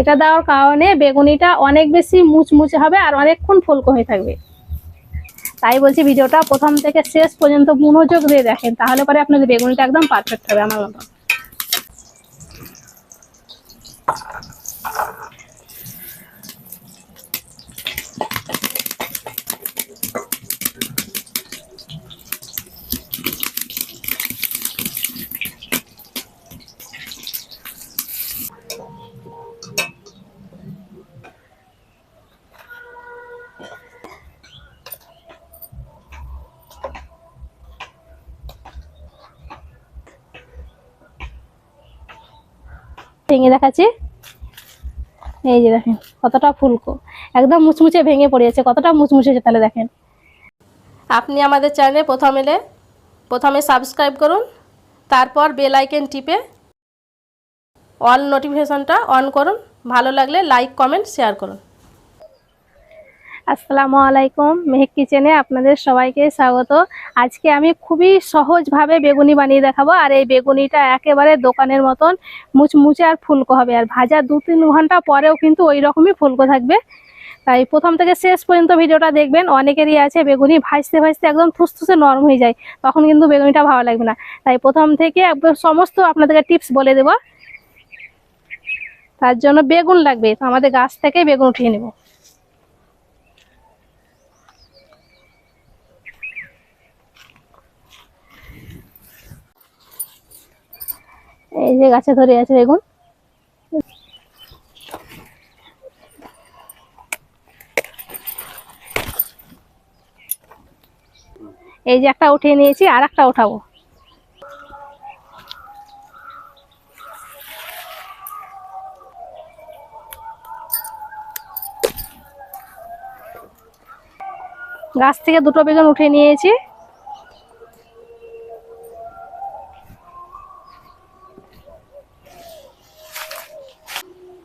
এটা দেওয়ার কারণে বেগুনিটা অনেক বেশি মুচমুচে হবে আর অনেকক্ষণ ফুলকো হয়ে থাকবে। তাই বলছি ভিডিওটা প্রথম থেকে শেষ পর্যন্ত মনোযোগ দিয়ে দেখেন, তাহলে পরে আপনাদের বেগুনিটা একদম পারফেক্ট হবে আমার মতো ভেঙে দেখাচ্ছি। এই যে দেখেন, কতটা ফুলকো। একদম মুচমুচে ভেঙে পড়েছে, কতটা মুচমুচে তাহলে দেখেন। আপনি আমাদের চ্যানেলে প্রথম এলে, প্রথমে সাবস্ক্রাইব করুন, তারপর বেল আইকন টিপে অল নোটিফিকেশনটা অন করুন। ভালো লাগলে লাইক কমেন্ট শেয়ার করুন। আসসালামু আলাইকুম মেহেক কিচেনে আপনাদের সবাইকে স্বাগত। আজকে আমি খুবই সহজভাবে বেগুনি বানিয়ে দেখাবো। আর এই বেগুনিটা একেবারে দোকানের মতন মুচমুচে আর ফুলকো হবে। আর ভাজা দু তিন ঘণ্টা পরেও কিন্তু ওই রকমই ফুলকো থাকবে। তাই প্রথম থেকে শেষ পর্যন্ত ভিডিওটা দেখবেন। অনেকেরই আছে বেগুনি ভাজতে ভাজতে একদম থুসথুসে নরম হয়ে যায়। তখন কিন্তু বেগুনিটা ভালো লাগবে না। তাই প্রথম থেকে একদম সমস্ত আপনাদেরকে টিপস বলে দেব। তার জন্য বেগুন লাগবে। তো আমাদের গাছ থেকে বেগুন উঠিয়ে নেব। এই যে গাছে ধরে আছে বেগুন এই যে একটা উঠিয়ে নিয়েছি, আর একটা উঠাবো। গাছ থেকে দুটো বেগুন উঠে নিয়েছি।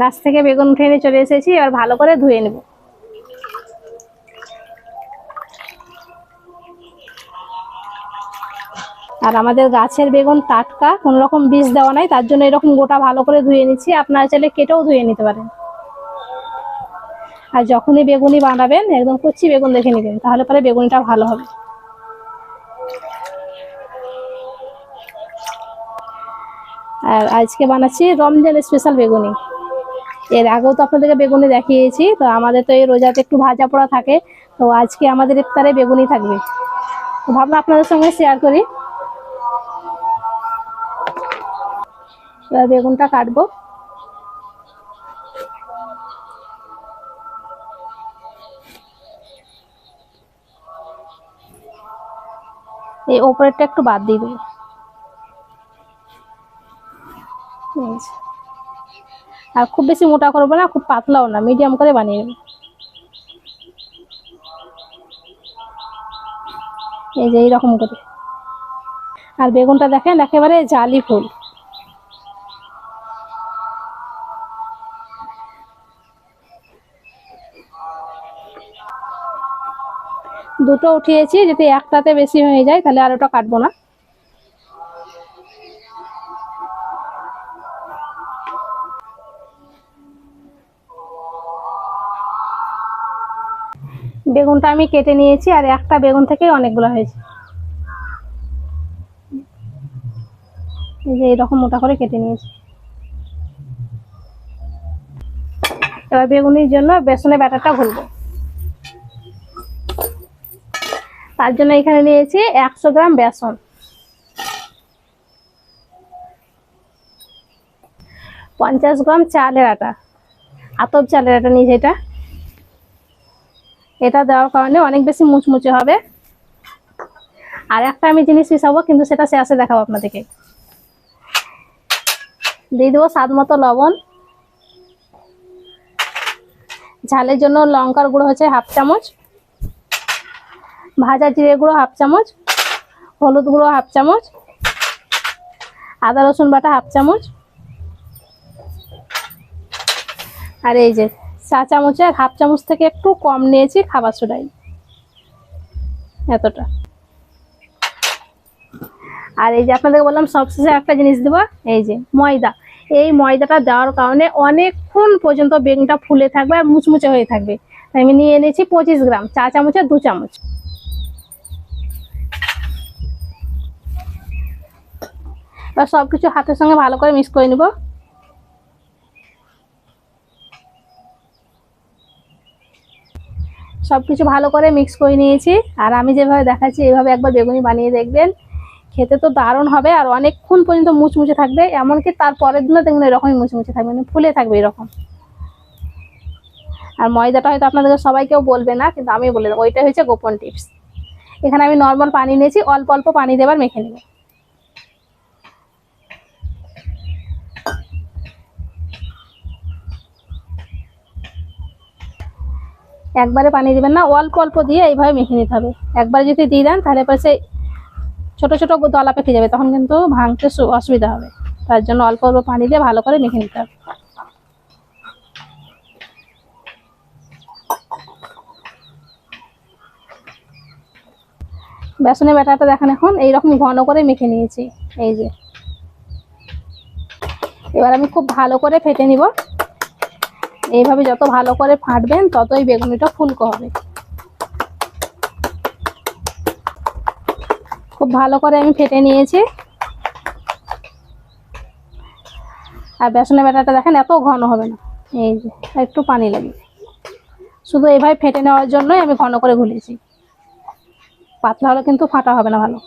গাছ থেকে বেগুন উঠে নিয়ে চলে এসেছি, এবার ভালো করে ধুয়ে নেব। আর আমাদের গাছের বেগুন টাটকা, কোনো রকম বীজ দেওয়া নাই, তার জন্য এরকম গোটা ভালো করে ধুয়ে নিচ্ছি, আপনারা চাইলে কেটেও ধুয়ে নিতে পারেন। আর যখনই বেগুনি বানাবেন, একদম কচি বেগুন দেখে নেবেন, তাহলে পরে বেগুনিটা ভালো হবে। আর আজকে বানাচ্ছি রমজান স্পেশাল বেগুনি। এর আগেও তো আপনাদেরকে বেগুনি দেখিয়েছি, তো আমাদের তো এই রোজাতে একটু ভাজা পোড়া থাকে, তো আজকে আমাদের ইফতারে বেগুনি থাকবে। তো ভাবলাম আপনাদের সঙ্গে শেয়ার করি। এবার বেগুনটা কাটবো। এই ওপরেরটা একটু বাদ দিয়ে দেবো। আর খুব বেশি মোটা করব না, খুব পাতলাও না মিডিয়াম করে বানিয়ে নেব। এই যে এইরকম করে। আর বেগুনটা দেখেন, একেবারে জালি ফুল। দুটো উঠিয়েছি, যদি একটাতে বেশি হয়ে যায় তাহলে আর ওটা কাটবো না। বেগুনটা আমি কেটে নিয়েছি আর একটা বেগুন থেকে অনেকগুলো হয়েছে। এই যে এরকম মোটা করে কেটে নিয়েছি। এবার বেগুনির জন্য বেসনের ব্যাটারটা ঘুরবো তার জন্য এখানে নিয়েছি একশো গ্রাম বেসন। পঞ্চাশ গ্রাম চালের আটা। আতপ চালের আটা নিয়েছি এটা। এটা দেওয়ার কারণে অনেক বেশি মুচমুচে হবে। আর একটা আমি জিনিস মিশাবো কিন্তু সেটা শেষে দেখাবো আপনাদেরকে। দিয়ে দেবো স্বাদ মতো লবণ। ঝালের জন্য লঙ্কার গুঁড়ো হচ্ছে হাফ চামচ। ভাজা জিরে গুঁড়ো হাফ চামচ। হলুদ গুঁড়ো হাফ চামচ। আদা রসুন বাটা হাফ চামচ। আর এই যে চা চামচের হাফ চামচ থেকে একটু কম নিয়েছি খাবার সোডাই। এতটা। আর এই যে আপনাদেরকে বললাম, সবশেষে একটা জিনিস দেবো, এই যে ময়দা। এই ময়দাটা দেওয়ার কারণে অনেকক্ষণ পর্যন্ত বেগুনটা ফুলে থাকবে আর মুচমুচে হয়ে থাকবে। আমি নিয়ে এনেছি পঁচিশ গ্রাম, চা চামচের দু চামচ। এবার সব কিছু হাতের সঙ্গে ভালো করে মিক্স করে নিব। সব কিছু ভালো করে মিক্স করে নিয়েছি। আর আমি যেভাবে দেখাচ্ছি এইভাবে একবার বেগুনি বানিয়ে দেখবেন। খেতে তো দারুণ হবে আর অনেকক্ষণ পর্যন্ত মুচমুচে থাকবে, এমনকি তার পরের দিনও দেখবেন এরকমই মুচমুচে থাকবে মানে ফুলে থাকবে এরকম। আর ময়দাটা হয়তো আপনাদের সবাই কেউ বলবে না, কিন্তু আমি বলে দেবো। ওইটাই হচ্ছে গোপন টিপস এখানে আমি নর্মাল পানি নিয়েছি, অল্প অল্প পানি দেবার মেখে নেব। একবারে পানি দিবেন না, অল্প অল্প দিয়ে এইভাবে মেখে নিতে হবে। একবার যদি দিয়ে দেন, তাহলে সেই ছোট ছোট দলা পেকে যাবে, তখন কিন্তু ভাঙতে অসুবিধা হবে। তার জন্য অল্প অল্প পানি দিয়ে ভালো করে মেখে নিতে হবে। বেসনের ব্যাটারটা দেখেন এখন, এইরকম ঘন করে মেখে নিয়েছি, এই যে। এবার আমি খুব ভালো করে ফেটে নিব। এইভাবে যত ভালো করে ফাটবেন, ততই বেগুনিটা ফুলকো হবে। খুব ভালো করে আমি ফেটে নিয়েছি। আর বেসনের ব্যাটারটা দেখেন, এত ঘন হবে না। এই যে, একটু পানি লাগবে। শুধু এইভাবে ফেটে নেওয়ার জন্যই আমি ঘন করে ঘুলিয়েছি পাতলা হলে কিন্তু ফাটা হবে না ভালো।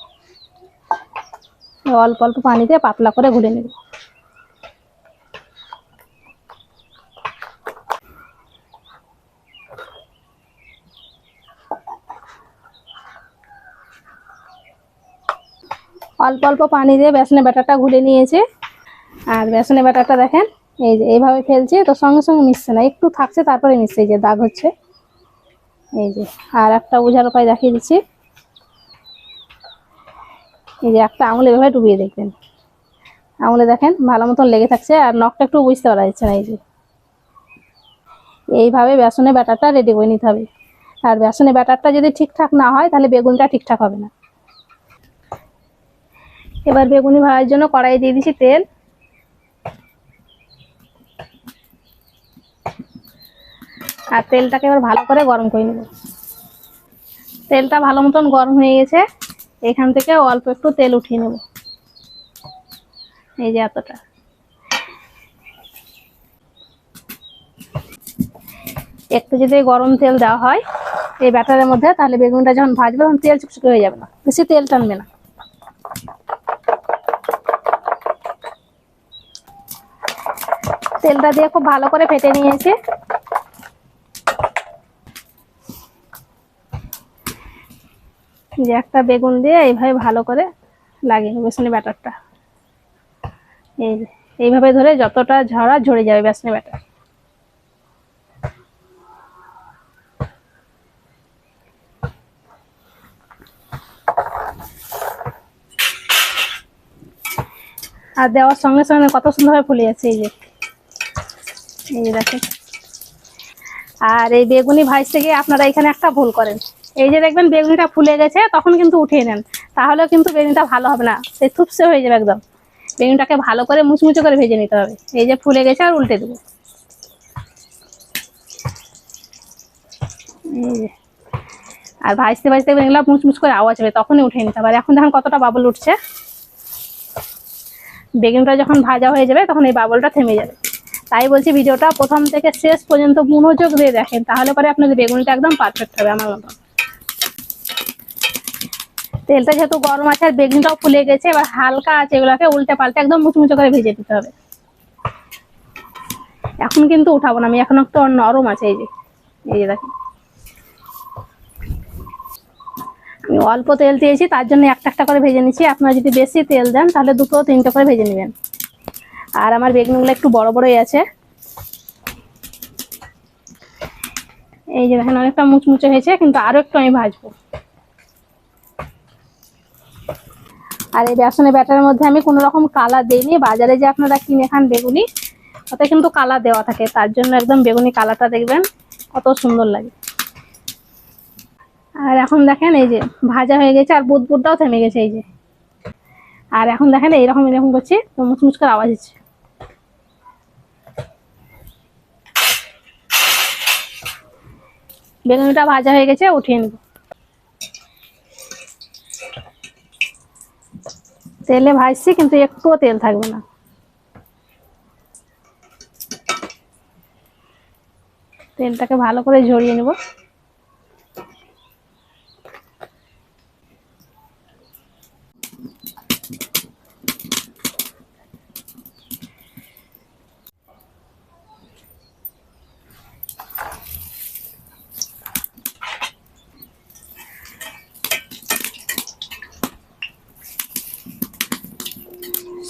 অল্প অল্প পানি দিয়ে পাতলা করে ঘুলে নেব। অল্প অল্প পানি দিয়ে বেসনের ব্যাটারটা ঘুলে নিয়েছে। আর বেসনের ব্যাটারটা দেখেন, এই যে এইভাবে ফেলছে, তো সঙ্গে সঙ্গে মিশছে না, একটু থাকছে, তারপরে মিশছে, এই যে দাগ হচ্ছে। এই যে, আর একটা উজার উপায় দেখিয়ে দিচ্ছি। এই যে একটা আঙুল এভাবে ডুবিয়ে দেখবেন। আঙুলে দেখেন, ভালো মতন লেগে থাকছে, আর নখটা একটু বুঝতে পারা যাচ্ছে না, এই যে। এইভাবে বেসনের ব্যাটারটা রেডি করে নিতে হবে। আর বেসনের ব্যাটারটা যদি ঠিকঠাক না হয়, তাহলে বেগুনটা ঠিকঠাক হবে না। এবার বেগুনি ভাজার জন্য কড়াই দিয়ে দিচ্ছি তেল। আর তেলটাকে এবার ভালো করে গরম করে নেব। তেলটা ভালো মতন গরম হয়ে গেছে। এখান থেকে অল্প একটু তেল উঠিয়ে নেব। এই যে এতটা। একটু যদি গরম তেল দেওয়া হয়, এই ব্যাটারের মধ্যে, তাহলে বেগুনটা যখন ভাজবে, তখন তেল চুকচুকে হয়ে যাবে না। বেশি তেল টানবে না। তেলটা দিয়ে খুব ভালো করে ফেটে নিয়েছি। যে একটা বেগুন দিয়ে এইভাবে ভালো করে লাগিয়ে নেব বেসনের ব্যাটারটা। এই এইভাবে ধরে যতটা ঝরা ঝরে যাবে বেসনের ব্যাটার। আর দেওয়ার সঙ্গে সঙ্গে কত সুন্দরভাবে ফুলে এই যে। আর এই বেগুনি ভাজতে গিয়ে আপনারা এখানে একটা ভুল করেন। এই যে দেখবেন বেগুনিটা ফুলে গেছে, তখন কিন্তু উঠিয়ে নেন। তাহলে কিন্তু বেগুনিটা ভালো হবে না। সে থুপসে হয়ে যাবে একদম। বেগুনটাকে ভালো করে মুচমুচে করে ভেজে নিতে হবে। এই যে ফুলে গেছে আর উল্টে দেবো। আর ভাজতে ভাজতে বেগুনগুলো মুচমুচ করে আওয়াজ হবে, তখনই উঠিয়ে নিতে হবে। আর এখন দেখেন কতটা বাবল উঠছে। বেগুনটা যখন ভাজা হয়ে যাবে, তখন এই বাবলটা থেমে যাবে। তাই বলছি ভিডিওটা প্রথম থেকে শেষ পর্যন্ত মনোযোগ দিয়ে দেখেন, তাহলে পরে আপনাদের বেগুনিটা একদম পারফেক্ট হবে আমার মতো তেলটা যেহেতু গরম আছে আর বেগুনটাও ফুলে গেছে, এবার হালকা আছে এগুলোকে উল্টে পাল্টে একদম মুচমুচে করে ভেজে দিতে হবে। এখন কিন্তু উঠাবো না, আমি এখন একটু নরম আছে, এই যে এই যে দেখেন। আমি অল্প তেল দিয়েছি, তার জন্য একটা একটা করে ভেজে নিচ্ছি। আপনারা যদি বেশি তেল দেন, তাহলে দুটো তিনটে করে ভেজে নেবেন। আর আমার বেগুনগুলো একটু বড় বড়ই আছে। এই যে দেখেন, অনেকটা মুচমুচে হয়েছে, কিন্তু আরও একটু আমি ভাজবো। আর এই বেসনের ব্যাটার মধ্যে আমি কোনো রকম কালার দিইনি। বাজারে যে আপনারা কিনে খান বেগুনি ওতে কিন্তু কালার দেওয়া থাকে। তার জন্য একদম বেগুনি কালারটা দেখবেন, কত সুন্দর লাগে। আর এখন দেখেন, এই যে ভাজা হয়ে গেছে, আর বুদবুদটাও থেমে গেছে, এই যে। আর এখন দেখেন, এইরকম এরকম করছে মুচমুচ করে আওয়াজ হচ্ছে। বেগুনিটা ভাজা হয়ে গেছে, উঠিয়ে নেব। তেলে ভাজছি, কিন্তু একটুও তেল থাকবে না। তেলটাকে ভালো করে ঝরিয়ে নেব।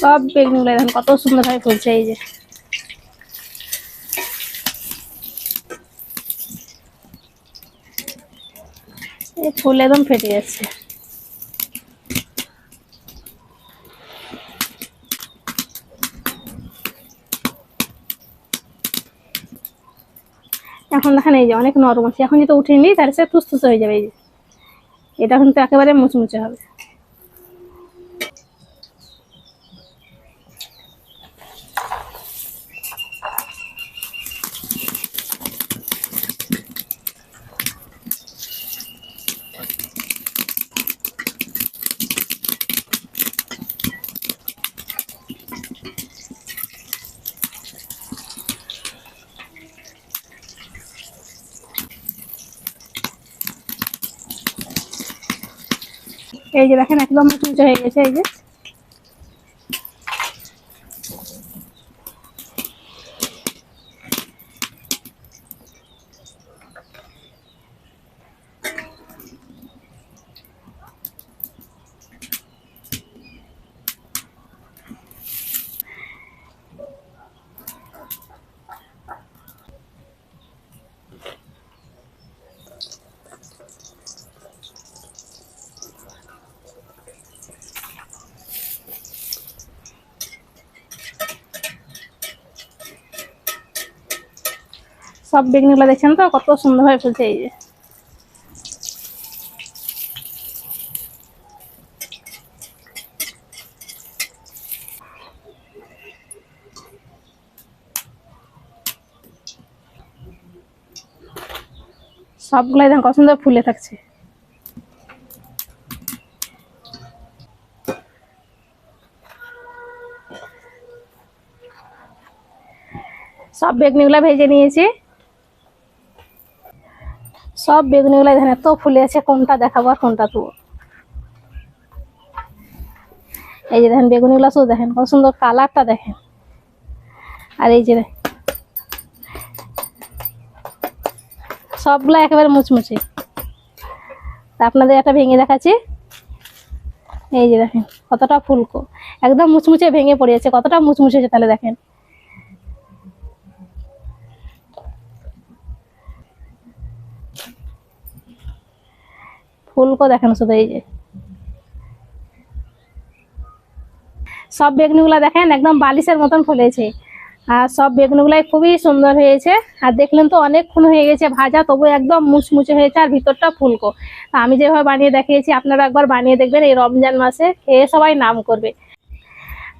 সব বেগুনগুলো দেখেন কত সুন্দর ভাবে ফুলছে, এই যে। ফুল একদম ফেটে যাচ্ছে এখন দেখেন এই যে অনেক নরম আছে, এখন যদি উঠিয়ে নিই তাহলে সে তুস হয়ে যাবে, এই যে। এটা কিন্তু একেবারে মুচমুচে হবে। এই যে দেখেন একদম মুচমুচে হয়ে গেছে এই যে সব বেগুনিগুলো দেখছেন তো? কত সুন্দরভাবে ফুলছে এই যে। সবগুলাই দেখেন, কত সুন্দর ফুলে থাকছে। সব বেগুনিগুলো ভেজে নিয়েছি। সব বেগুনিগুলো এখানে এত ফুলে আছে কোনটা দেখাবো আর কোনটা তুব এই যে দেখেন বেগুনিগুলো শুধু দেখেন, কত সুন্দর কালারটা দেখেন। আর এই যে সবগুলো একেবারে মুচমুচে। তা আপনাদের একটা ভেঙে দেখাচ্ছি। এই যে দেখেন, কতটা ফুলকো। একদম মুচমুচে ভেঙে পড়েছে, কতটা মুচমুচে তাহলে দেখেন। ফুলকো দেখেন শুধু এই যে। সব বেগুনিগুলো দেখেন, একদম বালিশের মতন ফুলেছে। আর সব বেগুনগুলাই খুবই সুন্দর হয়েছে। আর দেখলেন তো অনেকক্ষণ হয়ে গেছে, ভাজা তবু একদম মুচমুচে হয়েছে, আর ভিতরটা ফুলকো। আমি যেভাবে বানিয়ে দেখিয়েছি, আপনারা একবার বানিয়ে দেখবেন এই রমজান মাসে খেয়ে সবাই নাম করবে।